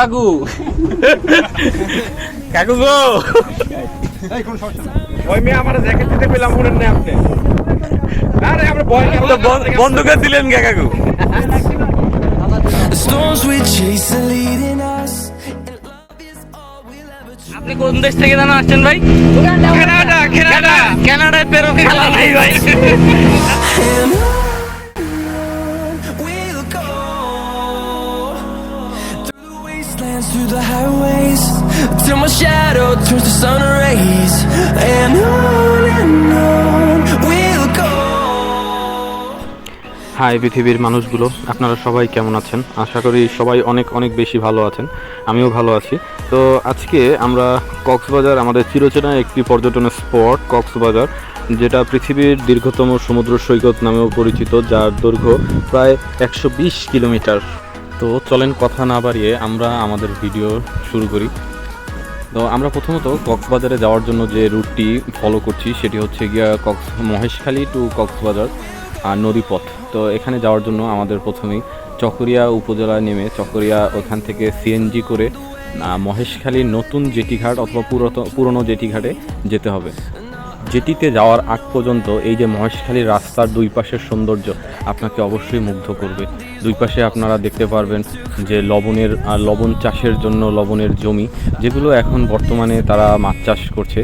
কাকু। কাকু গো। ওই মেয়ে আমার জ্যাকেট দিতে পেলাম মনে নেই আপনি। আরে আমরা দিলেন কে কাকু. আপনি কোন দেশ থেকে জানা আসছেন ভাই? Canada Canada. কানাডায় পেরো খেলা নাই ভাই। Through the highways. Till my shadow turns to sun rays. And on and on we'll go. Hi পৃথিবীর মানুষগুলো, আপনারা সবাই কেমন আছেন আশা করি সবাই অনেক অনেক বেশি ভালো আছেন, আমিও ভালো আছি তো আজকে আমরা কক্সবাজার, আমাদের চিরচেনা একটি পর্যটন স্পট, কক্সবাজার, যেটা পৃথিবীর দীর্ঘতম সমুদ্র সৈকত নামেও পরিচিত, যার দৈর্ঘ্য প্রায় একশো বিশ কিলোমিটার তো চলেন কথা না বাড়িয়ে আমরা আমাদের ভিডিও শুরু করি। তো আমরা প্রথমত কক্সবাজারে যাওয়ার জন্য যে রুটটি ফলো করছি, সেটি হচ্ছে গিয়া কক্স মহেশখালী টু কক্সবাজার আর নদীপথ। তো এখানে যাওয়ার জন্য আমাদের প্রথমেই চকরিয়া উপজেলায় নেমে চকরিয়া ওখান থেকে সিএনজি করে মহেশখালীর নতুন জেটিঘাট অথবা পুরত, পুরনো জেটিঘাটে যেতে হবে। জেটিতে যাওয়ার আগ পর্যন্ত এই যে মহেশখালীর রাস্তার দুই পাশের সৌন্দর্য আপনাকে অবশ্যই মুগ্ধ করবে। দুই পাশে আপনারা দেখতে পারবেন যে লবণের লবণ চাষের জন্য লবণের জমি যেগুলো এখন বর্তমানে তারা মাছ চাষ করছে।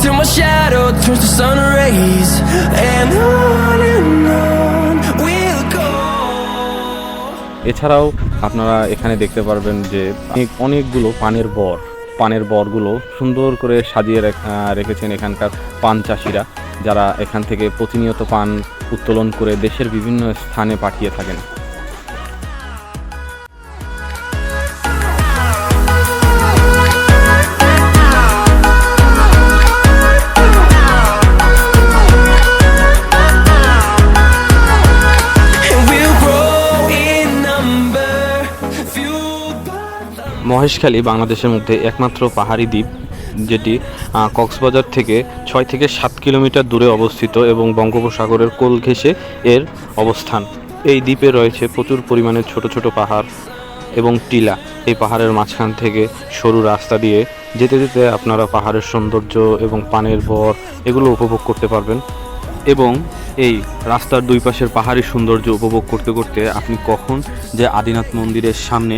Till my shadow turns to sun rays, and on and on. এছাড়াও আপনারা এখানে দেখতে পারবেন যে অনেকগুলো পানের বর, পানের বরগুলো সুন্দর করে সাজিয়ে রেখেছেন এখানকার পান চাষিরা, যারা এখান থেকে প্রতিনিয়ত পান উত্তোলন করে দেশের বিভিন্ন স্থানে পাঠিয়ে থাকেন। মহেশখালী বাংলাদেশের মধ্যে একমাত্র পাহাড়ি দ্বীপ, যেটি কক্সবাজার থেকে ছয় থেকে সাত কিলোমিটার দূরে অবস্থিত এবং বঙ্গোপসাগরের কোল ঘেঁষে এর অবস্থান। এই দ্বীপে রয়েছে প্রচুর পরিমাণে ছোট ছোট পাহাড় এবং টিলা। এই পাহাড়ের মাঝখান থেকে সরু রাস্তা দিয়ে যেতে যেতে আপনারা পাহাড়ের সৌন্দর্য এবং পানের বর এগুলো উপভোগ করতে পারবেন। এবং এই রাস্তার দুই পাশের পাহাড়ি সৌন্দর্য উপভোগ করতে করতে আপনি কখন যে আদিনাথ মন্দিরের সামনে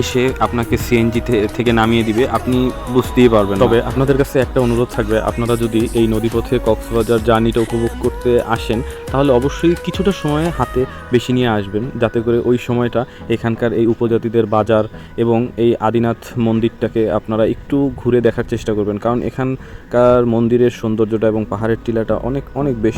এসে আপনাকে সিএনজি থেকে নামিয়ে দিবে, আপনি বুঝতেই পারবেন তবে আপনাদের কাছে একটা অনুরোধ থাকবে, আপনারা যদি এই নদীপথে কক্সবাজার জার্নিটা উপভোগ করতে আসেন, তাহলে অবশ্যই কিছুটা সময় হাতে বেশি নিয়ে আসবেন, যাতে করে ওই সময়টা এখানকার এই উপজাতিদের বাজার এবং এই আদিনাথ মন্দিরটাকে আপনারা একটু ঘুরে দেখার চেষ্টা করবেন। কারণ এখানকার মন্দিরের সৌন্দর্যটা এবং পাহাড়ের টিলাটা অনেক অনেক বেশি।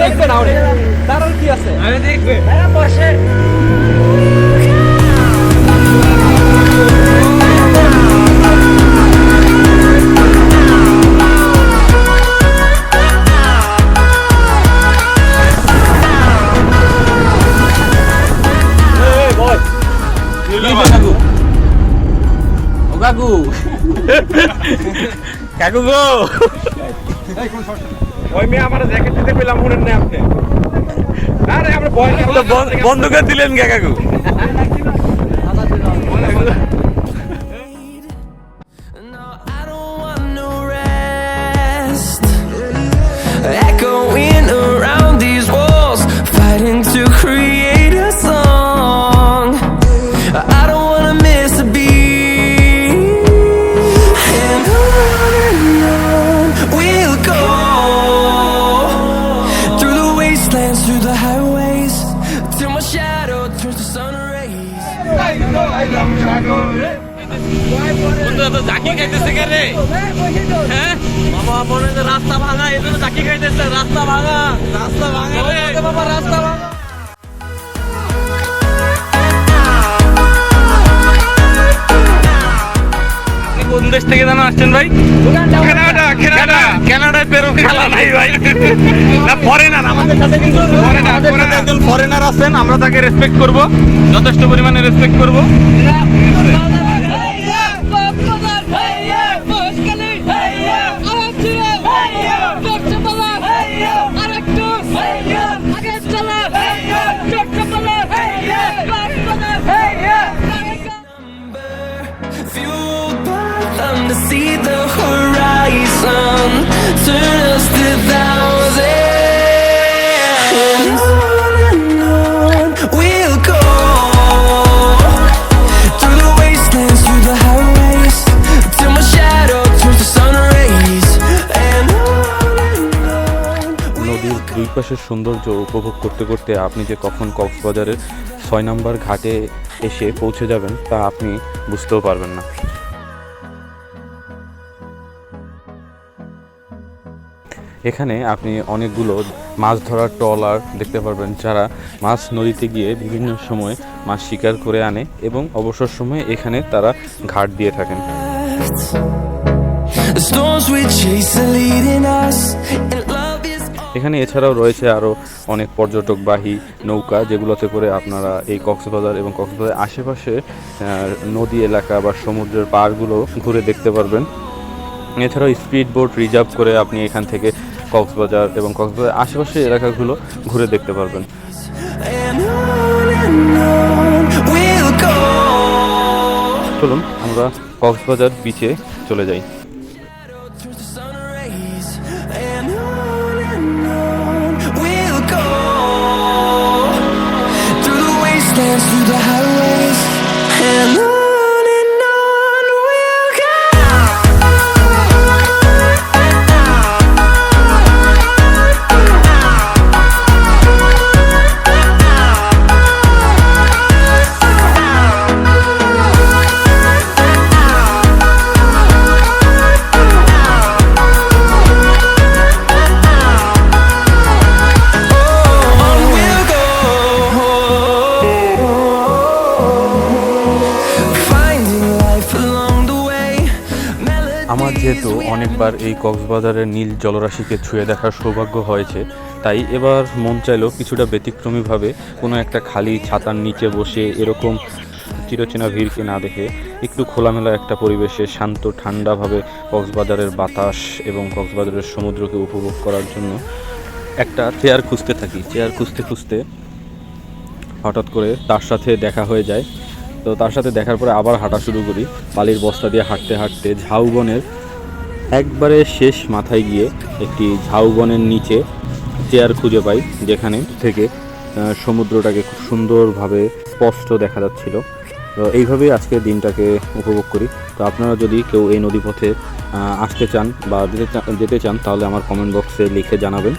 দেখবে না ওরে কি আছে আমি দেখবে কাকু কাকু গো। ওই মেয়ে আমার জ্যাকেট দিতে পেলাম মনে নেই আপনি। আরে আমরা বন্ধুকে দিলেন কে কাকু? তো জাকি খাইতেছে কে রে? হ্যাঁ? বাবা মনে হচ্ছে রাস্তা ভাঙা এই জন্য জাকি খাইতেছে রাস্তা ভাঙা রাস্তা ভাঙা রে বাবা রাস্তা ভাঙা। কোন দেশ থেকে যেন আসছেন ভাই? Canada Canada. কানাডায় পেরো খেলা। নাই ভাই। না ফরেনার আমাদের সাথে কিন্তু। একজন ফরেনার আছেন আমরা তাকে রেসপেক্ট করব। যথেষ্ট পরিমাণে রেসপেক্ট করব। See the horizon, turn us to thousands. On and on we'll go through the wastelands, through the highways, till my shadow turns to sun rays. And on and on নদীর দুই পাশের সৌন্দর্য উপভোগ করতে করতে আপনি যে কখন কক্সবাজারের ছয় নম্বর ঘাটে এসে পৌঁছে যাবেন তা আপনি বুঝতেও পারবেন না এখানে আপনি অনেকগুলো মাছ ধরার ট্রলার দেখতে পারবেন যারা মাছ নদীতে গিয়ে বিভিন্ন সময় মাছ শিকার করে আনে এবং অবসর সময়ে এখানে তারা ঘাট দিয়ে থাকেন। এখানে এছাড়াও রয়েছে আরও অনেক পর্যটকবাহী নৌকা যেগুলোতে করে আপনারা এই কক্সবাজার এবং কক্সবাজার আশেপাশে নদী এলাকা বা সমুদ্রের পাড়গুলো ঘুরে দেখতে পারবেন। এছাড়াও স্পিড বোট রিজার্ভ করে আপনি এখান থেকে কক্সবাজার এবং কক্সবাজার আশেপাশের এলাকাগুলো ঘুরে দেখতে পারবেন. চলুন, আমরা কক্সবাজার বিচে চলে যাই আমার যেহেতু অনেকবার এই কক্সবাজারের নীল জলরাশিকে ছুঁয়ে দেখার সৌভাগ্য হয়েছে, তাই এবার মন চাইলো কিছুটা ব্যতিক্রমীভাবে কোনো একটা খালি ছাতার নিচে বসে এরকম চিরচেনা ভিড়কে না দেখে একটু খোলামেলা একটা পরিবেশে শান্ত, ঠান্ডাভাবে কক্সবাজারের বাতাস এবং কক্সবাজারের সমুদ্রকে উপভোগ করার জন্য একটা চেয়ার খুঁজতে থাকি। চেয়ার খুঁজতে খুঁজতে হঠাৎ করে তার সাথে দেখা হয়ে যায়। তো তার সাথে দেখার পরে আবার হাঁটা শুরু করি। বালির বস্তা দিয়ে হাঁটতে হাঁটতে ঝাউবনের একবারে শেষ মাথায় গিয়ে একটি ঝাউবনের নিচে চেয়ার খুঁজে পাই, যেখানে থেকে সমুদ্রটাকে খুব সুন্দরভাবে স্পষ্ট দেখা যাচ্ছিল। তো এইভাবেই আজকে দিনটাকে উপভোগ করি। তো আপনারা যদি কেউ এই নদীপথে পথে আসতে চান বা যেতে চান, তাহলে আমার কমেন্ট বক্সে লিখে জানাবেন।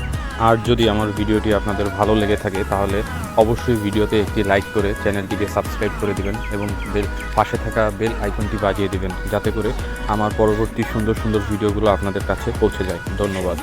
আর যদি আমার ভিডিওটি আপনাদের ভালো লেগে থাকে, তাহলে অবশ্যই ভিডিওতে একটি লাইক করে চ্যানেলটিকে সাবস্ক্রাইব করে দিবেন এবং বেল, পাশে থাকা বেল আইকনটি বাজিয়ে দিবেন, যাতে করে আমার পরবর্তী সুন্দর সুন্দর ভিডিওগুলো আপনাদের কাছে পৌঁছে যায়। ধন্যবাদ।